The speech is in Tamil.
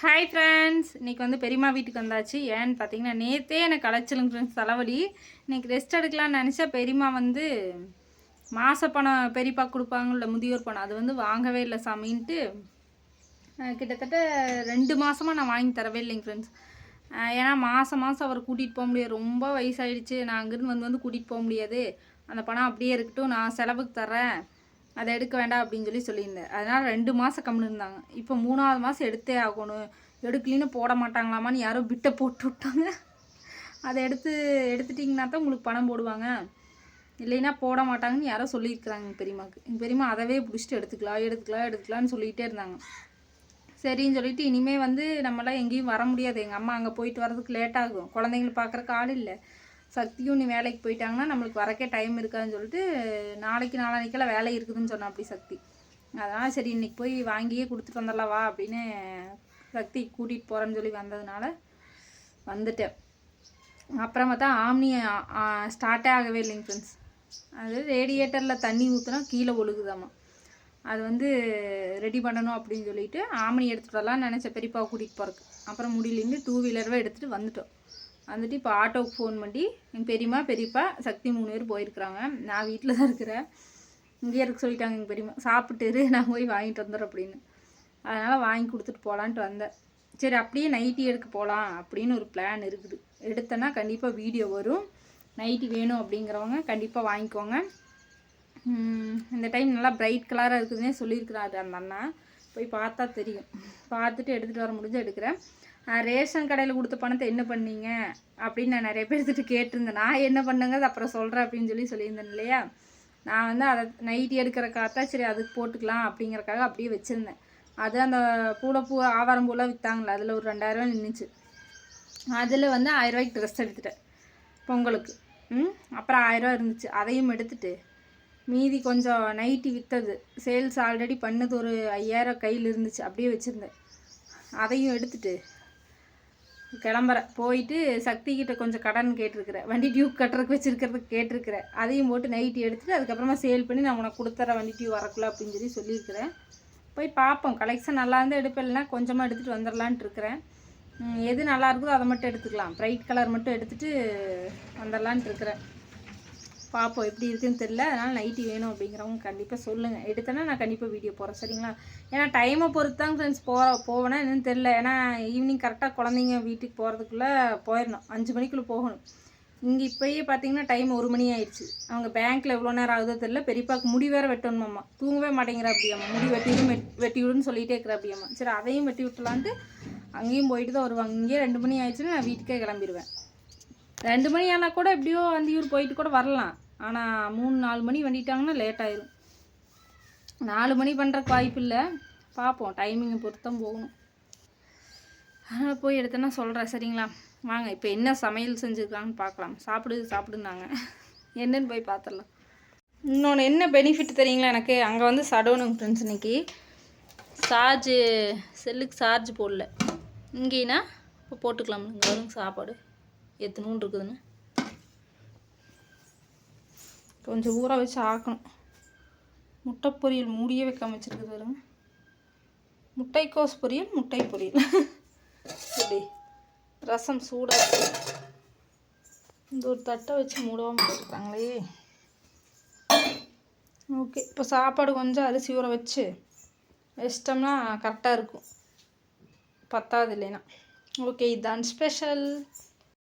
ஹாய் ஃப்ரெண்ட்ஸ் இன்றைக்கி வந்து பெரியம்மா வீட்டுக்கு வந்தாச்சு. ஏன்னு பார்த்தீங்கன்னா நேற்றே எனக்கு அலைச்சலுங்க ஃப்ரெண்ட்ஸ் தலைவலி. இன்றைக்கி ரெஸ்ட் எடுக்கலாம்னு நினச்சா பெரியம்மா வந்து மாத பணம் பெரியப்பா கொடுப்பாங்கல்ல முதியோர் பணம். அது வந்து வாங்கவே இல்லை சாமின்ட்டு. கிட்டத்தட்ட ரெண்டு மாதமாக நான் வாங்கி தரவே இல்லைங்க ஃப்ரெண்ட்ஸ் ஏன்னா மாதம் மாதம் அவர் கூட்டிகிட்டு போக முடியாது. ரொம்ப வயசாயிடுச்சு. நான் அங்கேருந்து வந்து வந்து கூட்டிகிட்டு போக முடியாது. அந்த பணம் அப்படியே இருக்கட்டும். நான் செலவுக்கு தரேன் அதை எடுக்க வேண்டாம் அப்படின்னு சொல்லி சொல்லியிருந்தேன் அதனால் ரெண்டு மாதம் கம்முன்னு இருந்தாங்க. இப்போ மூணாவது மாதம் எடுத்தே ஆகணும். எடுக்கலின்னு போட மாட்டாங்களாமான்னு யாரோ பிட்டை போட்டு விட்டாங்க. அதை எடுத்து எடுத்துட்டிங்கன்னா தான் உங்களுக்கு பணம் போடுவாங்க. இல்லைன்னா போட மாட்டாங்கன்னு யாரோ சொல்லியிருக்கிறாங்க எங்கள் பெரியம்மாக்கு எங்கள் பெரியமா அதவே பிடிச்சிட்டு எடுத்துக்கலாம் எடுத்துக்கலாம் எடுத்துக்கலாம்னு சொல்லிகிட்டே இருந்தாங்க. சரின்னு சொல்லிட்டு இனிமேல் வந்து நம்மளாம் எங்கேயும் வர முடியாது. எங்கள் அம்மா அங்கே போயிட்டு வரதுக்கு லேட் ஆகும். குழந்தைங்கள பார்க்குறக்கு ஆள் இல்லை. சக்தியும் நீ வேலைக்கு போயிட்டாங்கன்னா நம்மளுக்கு வரக்கே டைம் இருக்காதுன்னு சொல்லிட்டு நாளைக்கு நாளானிக்கெல்லாம் வேலை இருக்குதுன்னு சொன்னான் அப்படி சக்தி. அதனால் சரி இன்றைக்கி போய் வாங்கியே கொடுத்துட்டு வந்துடலாம் வா அப்படின்னு சக்தி கூட்டிகிட்டு போகிறேன்னு சொல்லி வந்ததுனால வந்துட்டேன். அப்புறம் பார்த்தா ஆம்னி ஸ்டார்ட்டே ஆகவே இல்லைங்க ஃப்ரெண்ட்ஸ் அது ரேடியேட்டரில் தண்ணி ஊற்றுனா கீழே ஒழுகுதாம்மா அது வந்து ரெடி பண்ணணும் அப்படின்னு சொல்லிட்டு ஆமணி எடுத்துகிட்டு வரலாம்னு நினச்ச பெரியப்பாவை கூட்டிகிட்டு போகிறக்கு அப்புறம் முடியலேருந்து டூ வீலரவே எடுத்துகிட்டு வந்துட்டோம். வந்துட்டு இப்போ ஆட்டோவுக்கு ஃபோன் பண்ணி எங்கள் பெரியம்மா பெரியப்பா சக்தி மூணு பேர் போயிருக்கிறாங்க. நான் வீட்டில் தான் இருக்கிறேன். இங்கேயே இருக்க சொல்லிட்டாங்க எங்கள் பெரியம்மா. சாப்பிட்டு இரு, நான் போய் வாங்கிட்டு வந்துடுறேன் அப்படின்னு. அதனால் வாங்கி கொடுத்துட்டு போகலான்ட்டு வந்தேன். சரி அப்படியே நைட்டி எடுக்க போகலாம் அப்படின்னு ஒரு பிளான் இருக்குது. எடுத்தேன்னா கண்டிப்பாக வீடியோ வரும். நைட்டி வேணும் அப்படிங்கிறவங்க கண்டிப்பாக வாங்கிக்கோங்க. இந்த டைம் நல்லா பிரைட் கலராக இருக்குதுன்னே சொல்லியிருக்கிறாரு அந்த அண்ணா. போய் பார்த்தா தெரியும். பார்த்துட்டு எடுத்துகிட்டு வர முடிஞ்சு எடுக்கிறேன். ரேஷன் கடையில் கொடுத்த பணத்தை என்ன பண்ணீங்க? அப்படின்னு நான் நிறைய பேர்த்துட்டு கேட்டிருந்தேன். நான் என்ன பண்ணுங்கிறது அப்புறம் சொல்கிறேன் அப்படின்னு சொல்லி சொல்லியிருந்தேன் இல்லையா? நான் வந்து அதை நைட்டி எடுக்கிறக்காக சரி அதுக்கு போட்டுக்கலாம் அப்படிங்கிறக்காக அப்படியே வச்சுருந்தேன். அது அந்த பூளைப்பூ ஆவாரம் பூலாம் விற்றாங்களே அதில் ஒரு ரெண்டாயிரம் நின்றுச்சு அதில் வந்து ஆயிரரூவாய்க்கு ட்ரெஸ் எடுத்துட்டேன் பொங்கலுக்கு. ம் அப்புறம் ஆயிரரூவா இருந்துச்சு. அதையும் எடுத்துட்டு மீதி கொஞ்சம் நைட்டி விற்றது சேல்ஸ் ஆல்ரெடி பண்ணது ஒரு ஐயாயிரம் கையில் இருந்துச்சு. அப்படியே வச்சுருந்தேன். அதையும் எடுத்துட்டு கிளம்புறேன். போயிட்டு சக்தி கிட்ட கொஞ்சம் கடன் கேட்டிருக்கிற வண்டி டியூப் கட்டுறதுக்கு வச்சிருக்கிறதுக்கு கேட்டிருக்கிற அதையும் போட்டு நைட்டி எடுத்துகிட்டு அதுக்கப்புறமா சேல் பண்ணி நான் உனக்கு கொடுத்துறேன். வண்டி டியூப் வரக்குள்ள அப்படின்னு சொல்லி சொல்லியிருக்கிறேன். போய் பார்ப்போம். கலெக்ஷன் நல்லா இருந்தால் எடுப்பேன். கொஞ்சமாக எடுத்துகிட்டு வந்துடலான்ட்டு இருக்கிறேன். எது நல்லா இருக்குதோ அதை மட்டும் எடுத்துக்கலாம். ப்ரைட் கலர் மட்டும் எடுத்துகிட்டு வந்துடலான்ட்டு இருக்கிறேன். பார்ப்போம் எப்படி இருக்குன்னு தெரில அதனால் நைட்டி வேணும் அப்படிங்கிறவங்க கண்டிப்பாக சொல்லுங்கள் எடுத்தேன்னா நான் கண்டிப்பாக வீடியோ போகிறேன் சரிங்களா? ஏன்னா டைமை பொறுத்து தான் ஃப்ரெண்ட்ஸ் போ போவேனா என்னன்னு தெரில ஏன்னா ஈவினிங் கரெக்டாக குழந்தைங்க வீட்டுக்கு போகிறதுக்குள்ளே போயிடணும். அஞ்சு மணிக்குள்ளே போகணும். இங்கே இப்போயே பார்த்தீங்கன்னா டைம் ஒரு மணி ஆயிடுச்சு. அவங்க பேங்க்கில் எவ்வளோ நேரம் ஆகுதோ தெரில பெரியப்பாக்கு முடி வேற வெட்டணுமாம்மா தூங்கவே மாட்டேங்கிற அப்படியாம்மா முடி வெட்டிவிடும் வெட்டி விடுன்னு சொல்லிகிட்டே இருக்கிற அப்படியாம்மா சரி அதையும் வெட்டி விட்டுலான்ட்டு அங்கேயும் போயிட்டு தான் வருவாங்க. இங்கேயே ரெண்டு மணி ஆயிடுச்சுன்னா நான் வீட்டுக்கே கிளம்பிடுவேன் ரெண்டு மணி ஆனால் கூட எப்படியோ அந்தியூர் போயிட்டு கூட வரலாம். ஆனால் மூணு நாலு மணி வண்டிட்டாங்கன்னா லேட் ஆயிரும். நாலு மணி பண்ணுறக்கு வாய்ப்பு இல்லை. பார்ப்போம் டைமிங்கை பொறுத்து தான் போகணும். அதனால் போய் எடுத்தேன்னா சொல்கிறேன் சரிங்களா? வாங்க இப்போ என்ன சமையல் செஞ்சுருக்காங்கன்னு பார்க்கலாம் சாப்பிடு சாப்பிடுனாங்க என்னன்னு போய் பார்த்துடலாம் இன்னொன்று என்ன பெனிஃபிட் தெரியுங்களா எனக்கு? அங்கே வந்து சடோனுங்க ஃப்ரெண்ட்ஸ் இன்னைக்கு. சார்ஜு செல்லுக்கு சார்ஜ் போடல. இங்கேனா இப்போ போட்டுக்கலாம் இங்கே சாப்பாடு. எத்தனூன்னு இருக்குதுன்னு கொஞ்சம் ஊற வச்சு ஆக்கணும். முட்டை பொரியல் மூடியே வைக்காம வச்சுருக்குது பாருங்க. முட்டைக்கோஸ் பொரியல் முட்டை பொரியல். இப்படி ரசம் சூடாக இந்த ஒரு தட்டை வச்சு மூடாமல் போட்டுருக்காங்களே. ஓகே இப்போ சாப்பாடு கொஞ்சம் அரிசி ஊற வச்சு வச்சிட்டோம்னா கரெக்டாக இருக்கும். பத்தாது இல்லைன்னா. ஓகே இதுதான் ஸ்பெஷல்.